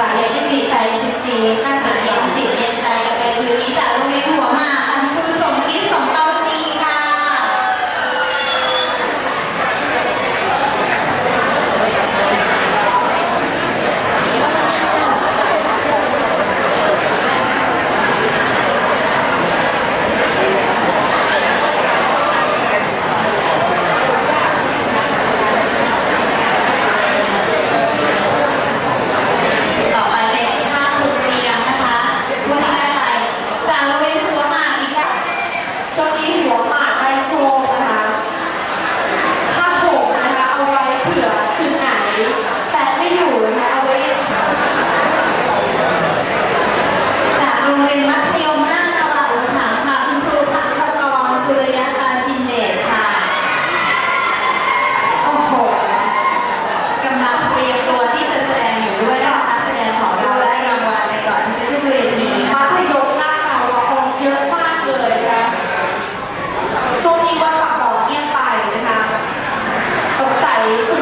ปลาเลี้ยงจีแฟนชิปนี้ Thank you.